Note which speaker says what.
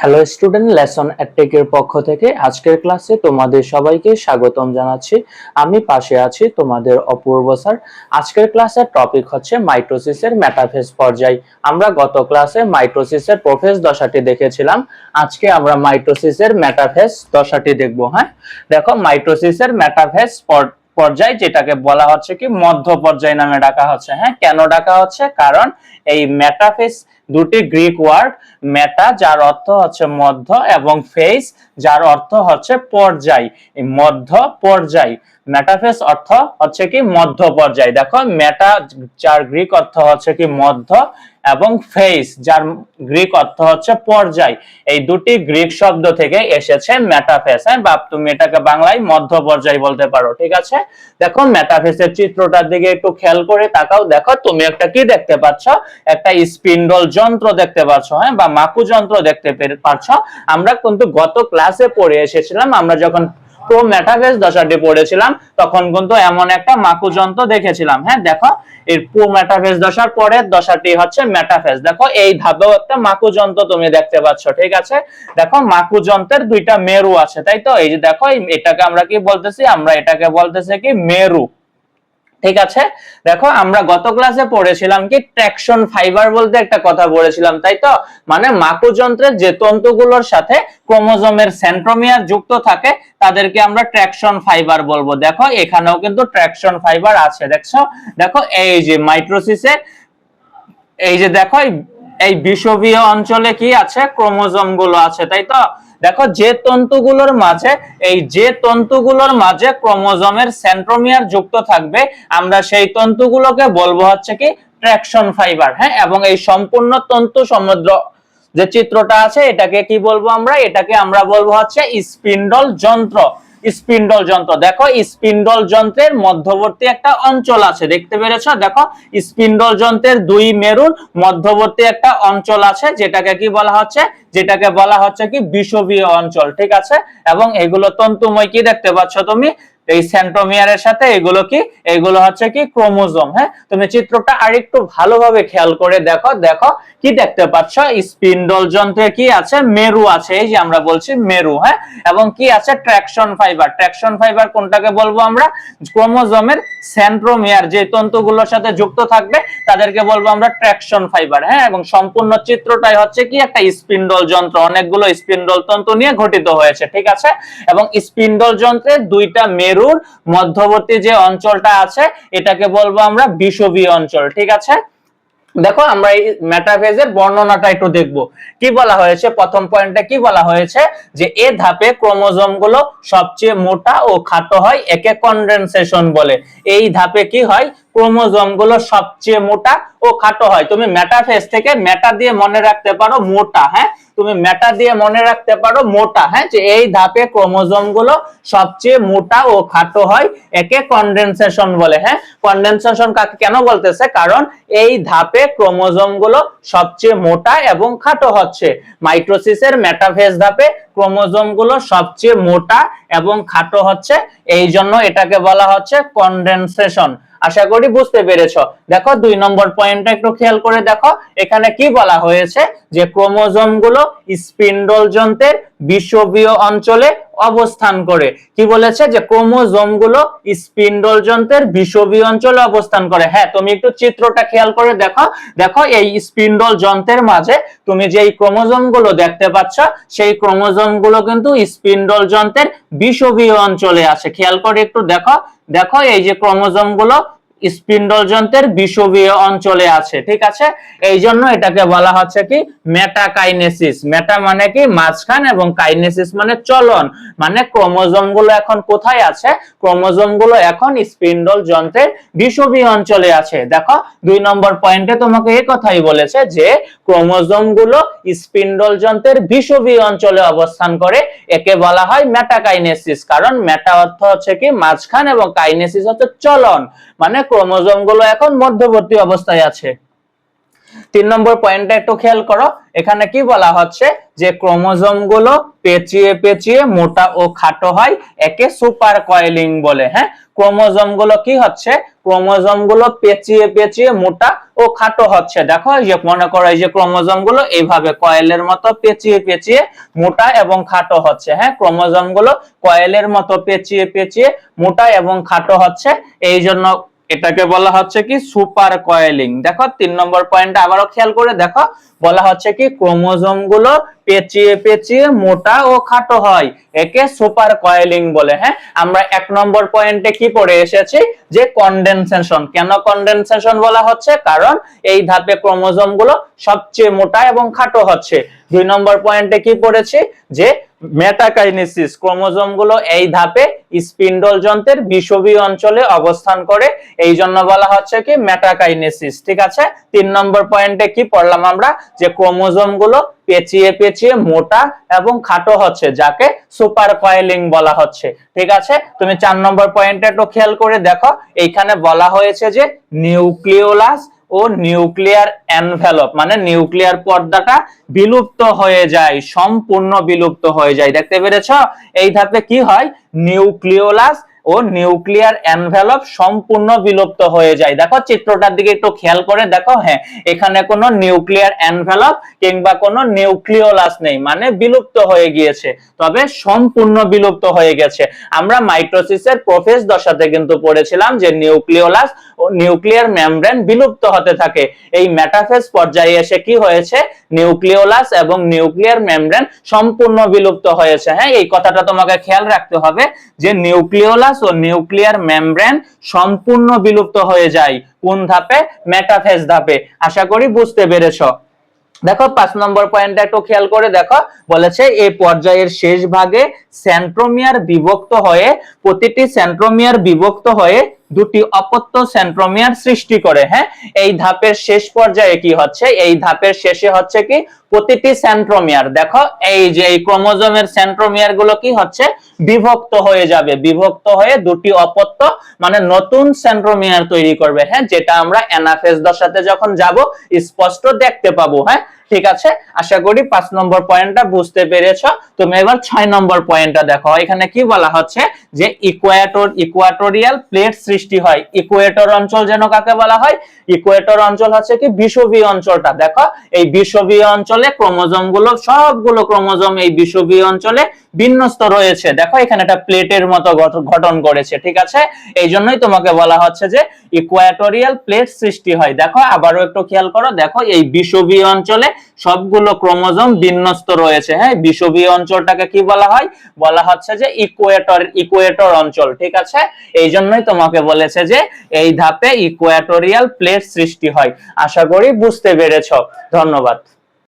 Speaker 1: Hello student lesson অ্যাটেকের পক্ষ থেকে আজকের ক্লাসে তোমাদের সবাইকে স্বাগতম জানাচ্ছি। আমি পাশে আছি তোমাদের অপূর্ব স্যার আজকের ক্লাসের টপিক হচ্ছে মাইটোসিসের মেটাফেজ পর্যায়। আমরা গত ক্লাসে মাইটোসিসের প্রোফেজ দশাটি দেখেছিলাম। আজকে আমরা মাইটোসিসের মেটাফেজ দশাটি দেখব হ্যাঁ? দেখো মাইটোসিসের মেটাফেজ পর্যায় যেটাকে বলা হচ্ছে কি, মধ্য পর্যায় নামে ডাকা হচ্ছে হ্যাঁ? কেন ডাকা হচ্ছে? কারণ এই মেটাফেজ দুটি গ্রিক ওয়ার্ড, মেটা, যার অর্থ হচ্ছে মধ্য, এবং ফেস যার অর্থ হচ্ছে পর্যায়। মধ্য, পর্যায়। মেটাফেস অর্থ হচ্ছে কি মধ্য পর্যায়। দেখো, মেটা, যার গ্রিক অর্থ হচ্ছে কি মধ্য, এবং ফেস যার গ্রিক অর্থ হচ্ছে পর্যায়। এই দুটি গ্রিক শব্দ থেকে এসেছে মেটাফেস। হ্যাঁ বা তুমি এটাকে বাংলায় মধ্য পর্যায় বলতে পারো, ঠিক আছে? দেখো, মেটাফেসের চিত্রটার দিকে একটু খেয়াল করে তাকাও। দেখো, তুমি একটা কি দেখতে পাচ্ছ? একটা স্পিন্ডল যন্ত্র দেখতে পাচ্ছ হ্যাঁ? বা মাকু যন্ত্র দেখতে পাচ্ছ আমরা কিন্তু গত ক্লাসে পড়ে এসেছিলাম, আমরা যখন প্রো মেটাফেজ দশাটি পড়েছিলাম, তখন কিন্তু এমন একটা মাকু যন্ত্র দেখেছিলাম হ্যাঁ? দেখো দশার দশাটি হচ্ছে দেখো, এই একটা মাকু যন্ত্র তুমি দেখতে ঠিক আছে? দেখো, মাকু যন্ত্রের দুইটা মেরু আছে, তাই তো? এই যে দেখো এটাকে আমরা কি বলতেছি? আমরা এটাকে বলতেছি কি? মেরু। ঠিক আছে? দেখো, আমরা গত ক্লাসে পড়েছিলাম কি ট্র্যাকশন ফাইবার বলতে একটা কথা পড়েছিলাম তাই তো? মানে মাকু যন্ত্রের যে তন্তুগুলোর সাথে ক্রোমোজোমের সেন্ট্রোমিয়ার যুক্ত থাকে, তাদেরকে আমরা ট্র্যাকশন ফাইবার বলব। দেখো, এখানেও কিন্তু ট্র্যাকশন ফাইবার আছে, দেখছ? দেখো, এই যে মাইক্রোসিসে এই যে দেখো এই বিষবীয় অঞ্চলে কি আছে? ক্রোমোজোমগুলো আছে, তাই তো? দেখো, যে তন্তুগুলোর মাঝে, এই যে তন্তুগুলোর মাঝে ক্রোমোজোমের সেন্ট্রোমিয়ার যুক্ত থাকবে, আমরা সেই তন্তুগুলোকে বলব হচ্ছে কি, ট্র্যাকশন ফাইবার হ্যাঁ? এবং এই সম্পূর্ণ তন্তু সমুদ্র যে চিত্রটা আছে, এটাকে কি বলব আমরা? এটাকে আমরা বলব হচ্ছে স্পিন্ডল যন্ত্র। স্পিন্ডল যন্ত্র। দেখো, স্পিন্ডল যন্ত্রের মধ্যবর্তী একটা অঞ্চল আছে, দেখতে পেরেছ? দেখো, স্পিন্ডল যন্ত্রের দুই মেরুর মধ্যবর্তী একটা অঞ্চল আছে, যেটাকে কি বলা হচ্ছে? যেটাকে বলা হচ্ছে কি বিষবীয় অঞ্চল, ঠিক আছে? এবং এগুলো তন্তুময় কি দেখতে পাচ্ছ তুমি? এই সেন্ট্রোমিয়ারের সাথে এগুলো কি? এগুলো হচ্ছে কি ক্রোমোজোম হ্যাঁ? তুমি চিত্রটা আরেকটু ভালোভাবে খেয়াল করে দেখো দেখো, কি দেখতে পাচ্ছ? স্পিন্ডল যন্ত্রে কি আছে? মেরু আছে, এই যে আমরা বলছি মেরু হ্যাঁ? এবং কি আছে? ট্র্যাকশন ফাইবার ট্র্যাকশন ফাইবার কোনটাকে বলব আমরা? ক্রোমোজোমের সেন্ট্রোমিয়ার যে তন্তুগুলোর সাথে যুক্ত থাকবে, তাদেরকে বলব আমরা ট্র্যাকশন ফাইবার হ্যাঁ? এবং সম্পূর্ণ চিত্রটাই হচ্ছে কি একটা স্পিন্ডল যন্ত্র, অনেকগুলো স্পিন্ডল তন্তু নিয়ে গঠিত হয়েছে, ঠিক আছে? এবং স্পিন্ডল যন্ত্রের দুইটা মেরু মেরুর মধ্যবর্তী যে অঞ্চলটা আছে, এটাকে বলব আমরা বিষবীয় অঞ্চল, ঠিক আছে? দেখো, আমরা এই মেটাফেজের বর্ণনাটা একটু দেখব। কি বলা হয়েছে? প্রথম পয়েন্টে কি বলা হয়েছে? যে এ ধাপে ক্রোমোজোমগুলো সবচেয়ে মোটা ও খাটো হয়, একে কনডেনসেশন বলে। এই ধাপে কি হয়? ক্রোমোজোমগুলো সবচেয়ে মোটা ও খাটো হয়। তুমি মেটাফেজ থেকে মেটা দিয়ে মনে রাখতে পারো মোটা হ্যাঁ? তুমি মেটা দিয়ে মনে রাখতে পারো মোটা হ্যাঁ? যে এই ধাপে ক্রোমোজোমগুলো সবচেয়ে মোটা ও খাটো হয়, একে কনডেনসেশন বলে হ্যাঁ? কনডেনসেশন কাকে কেন বলতেছে? কারণ এই ধাপে ক্রোমোজোমগুলো সবচেয়ে মোটা এবং খাটো হচ্ছে। মাইক্রোসিসের মেটাফেজ ধাপে ক্রোমোজোমগুলো সবচেয়ে মোটা এবং খাটো হচ্ছে এই জন্য এটাকে বলা হচ্ছে কনডেনসেশন আশা করি বুঝতে পেরেছ। দেখো, দুই নম্বর পয়েন্টটা একটু খেয়াল করে দেখো। এখানে কি বলা হয়েছে? যে ক্রোমোজোমগুলো স্পিন্ডল যন্ত্রের বিষবীয় অঞ্চলে অবস্থান করে। কি বলেছে যে ক্রোমোজোমগুলো স্পিন্ডল যন্ত্রের বিষবীয় অঞ্চলে অবস্থান করে। হ্যাঁ তুমি একটু চিত্রটা খেয়াল করে দেখো। দেখো, এই স্পিন্ডল যন্ত্রের মাঝে তুমি যে ক্রোমোজোমগুলো দেখতে পাচ্ছ, সেই ক্রোমোজোমগুলো কিন্তু স্পিন্ডল যন্ত্রের বিষবীয় অঞ্চলে আছে। খেয়াল করে একটু দেখো। দেখো, এই যে ক্রোমোজোমগুলো স্পিন্ডল যন্ত্রের বিষবীয় অঞ্চলে আছে, ঠিক আছে? এই জন্য এটাকে বলা হচ্ছে কি মেটাকাইনেসিস। মেটা মানে কি? মাঝখান এবং কাইনেসিস মানে চলন। মানে ক্রোমোজোমগুলো এখন কোথায় আছে? ক্রোমোজোমগুলো এখন স্পিন্ডল যন্ত্রের বিষবীয় অঞ্চলে আছে। দেখো, দুই নম্বর পয়েন্টে তোমাকে এই কথাই বলেছে যে ক্রোমোজোমগুলো স্পিন্ডল যন্ত্রের বিষবীয় অঞ্চলে অবস্থান করে, একে বলা হয় মেটাকাইনেসিস। কারণ মেটা অর্থ হচ্ছে কি? মাঝখান এবং কাইনেসিস হচ্ছে চলন। মানে ক্রোমোজোমগুলো এখন মধ্যবর্তী অবস্থায় আছে। তিন নম্বর পয়েন্টটা একটু খেয়াল করো, এখানে কি বলা হচ্ছে যে ক্রোমোজোমগুলো পেঁচিয়ে পেঁচিয়ে মোটা ও খাটো হয়, একে সুপার কয়েলিং বলে হ্যাঁ? ক্রোমোজোমগুলো কি হচ্ছে? ক্রোমোজোমগুলো পেঁচিয়ে পেঁচিয়ে মোটা ও খাটো হচ্ছে। দেখো যে মনে করো যে ক্রোমোজোমগুলো এইভাবে কয়েলের মতো পেঁচিয়ে পেঁচিয়ে মোটা এবং খাটো হচ্ছে হ্যাঁ? ক্রোমোজোমগুলো কয়েলের মতো পেঁচিয়ে পেঁচিয়ে মোটা এবং খাটো হচ্ছে, এই জন্য এটাকে বলা হচ্ছে কি সুপার কয়েলিং। দেখো, তিন নম্বর পয়েন্টটা আবারও খেয়াল করে দেখো, বলা হচ্ছে কি ক্রোমোজোমগুলো পেঁচিয়ে পেঁচিয়ে মোটা ও খাটো হয়। একে সুপার কয়েলিং বলে হ্যাঁ? আমরা এক নম্বর পয়েন্টে কি পড়ে এসেছি? যে কন্ডেনসেশন কেন কন্ডেনসেশন বলা হচ্ছে? কারণ এই ধাপে ক্রোমোজোমগুলো সবচেয়ে মোটা এবং খাটো হচ্ছে। দুই নম্বর পয়েন্টে কি পড়েছি? যে মেটাকাইনেসিস ক্রোমোজোমগুলো এই ধাপে স্পিন্ডল যন্ত্রের বিষবীয় অঞ্চলে অবস্থান করে। এই জন্য বলা হচ্ছে কি মেটাকাইনেসিস, ঠিক আছে? তিন নম্বর পয়েন্টে কি পড়লাম আমরা? যে ক্রোমোজোমগুলো পেঁচিয়ে পেঁচিয়ে মোটা এবং খাটো হচ্ছে, যাকে সুপার কয়েলিং বলা হচ্ছে, ঠিক আছে? তুমি চার নম্বর পয়েন্টটা একটু খেয়াল করে দেখো। এইখানে বলা হয়েছে যে নিউক্লিওলাস ও নিউক্লিয়ার এনভেলপ মানে নিউক্লিয়ার পর্দাটা বিলুপ্ত হয়ে যায়, সম্পূর্ণ বিলুপ্ত হয়ে যায়। দেখতে পেরেছ? এই ধাপে কি হয়? নিউক্লিওলাস ও নিউক্লিয়ার এনভেলপ সম্পূর্ণ বিলুপ্ত হয়ে যায়। দেখো, চিত্রটার দিকে একটু খেয়াল করে দেখো হ্যাঁ এখানে কোনো নিউক্লিয়ার এনভেলপ কিংবা কোনো নিউক্লিওলাস নেই মানে বিলুপ্ত হয়ে গিয়েছে, তবে সম্পূর্ণ বিলুপ্ত হয়ে গেছে। আমরা মাইটোসিসের প্রফেস দশাতে কিন্তু পড়েছিলাম যে নিউক্লিওলাস ও নিউক্লিয়ার মেমব্রেন বিলুপ্ত হতে থাকে। এই মেটাফেজ পর্যায়ে এসে কি হয়েছে? নিউক্লিওলাস এবং নিউক্লিয়ার মেমব্রেন সম্পূর্ণ বিলুপ্ত হয়েছে। হ্যাঁ এই কথাটা তোমাকে খেয়াল রাখতে হবে যে নিউক্লিওলাস ও নিউক্লিয়ার মেমব্রেন সম্পূর্ণ বিলুপ্ত হয়ে যায়। কোন ধাপে? মেটাফেজ ধাপে। আশা করি বুঝতে পেরেছ। দেখো, পাঁচ নম্বর পয়েন্টটা একটু খেয়াল করে দেখো। বলেছে এই পর্যায়ের শেষ ভাগে সেন্ট্রোমিয়ার বিভক্ত হয়ে, প্রতিটি সেন্ট্রোমিয়ার বিভক্ত হয়ে দুটি অপত্য সেন্ট্রোমিয়ার সৃষ্টি করে হ্যাঁ? এই ধাপের শেষ পর্যায়ে কি হচ্ছে? এই ধাপের শেষে হচ্ছে কি? প্রতিটি সেন্ট্রোমিয়ার, দেখো, এই যে এই ক্রোমোজোমের সেন্ট্রোমিয়ারগুলো কি হচ্ছে? বিভক্ত হয়ে যাবে। বিভক্ত হয়ে দুটি অপত্য মানে নতুন সেন্ট্রোমিয়ার তৈরি করবে হ্যাঁ? যেটা আমরা অ্যানাফেজ দশাতে যখন যাব, স্পষ্ট দেখতে পাবো হ্যাঁ? ঠিক আছে? আশা করি পাঁচ নম্বর পয়েন্টটা বুঝতে পেরেছ। তুমি এবার ছয় নম্বর পয়েন্টটা দেখো। এখানে কি বলা হচ্ছে? যে ইকুয়েটর ইকুয়াটোরিয়াল প্লেট সৃষ্টি হয়। ইকুয়েটর অঞ্চল যেন কাকে বলা হয়? ইকুয়েটর অঞ্চল হচ্ছে কি? বিষুবীয় অঞ্চলটা। দেখো, এই বিষুবীয় অঞ্চলে ক্রোমোজোমগুলো সবগুলো ক্রোমোজোম এই বিষুবীয় অঞ্চলে বিন্যস্ত রয়েছে। দেখো, এখানে একটা প্লেটের মতো গঠন করেছে, ঠিক আছে? এই জন্যই তোমাকে বলা হচ্ছে যে ইকুয়াটোরিয়াল প্লেট সৃষ্টি হয়। দেখো, আবারও একটু খেয়াল করো। দেখো, এই বিষুবীয় অঞ্চলে সবগুলো ক্রোমোজোম বিন্যস্ত রয়েছে। হ্যাঁ বিষুবীয় অঞ্চলটাকে কি বলা হয়? বলা হচ্ছে যে ইকুয়েটর ইকুয়েটর অঞ্চল, ঠিক আছে? এই জন্যই তোমাকে বলেছে যে এই ধাপে ইকুয়াটোরিয়াল প্লেট সৃষ্টি হয়। আশা করি বুঝতে পেরেছ। ধন্যবাদ।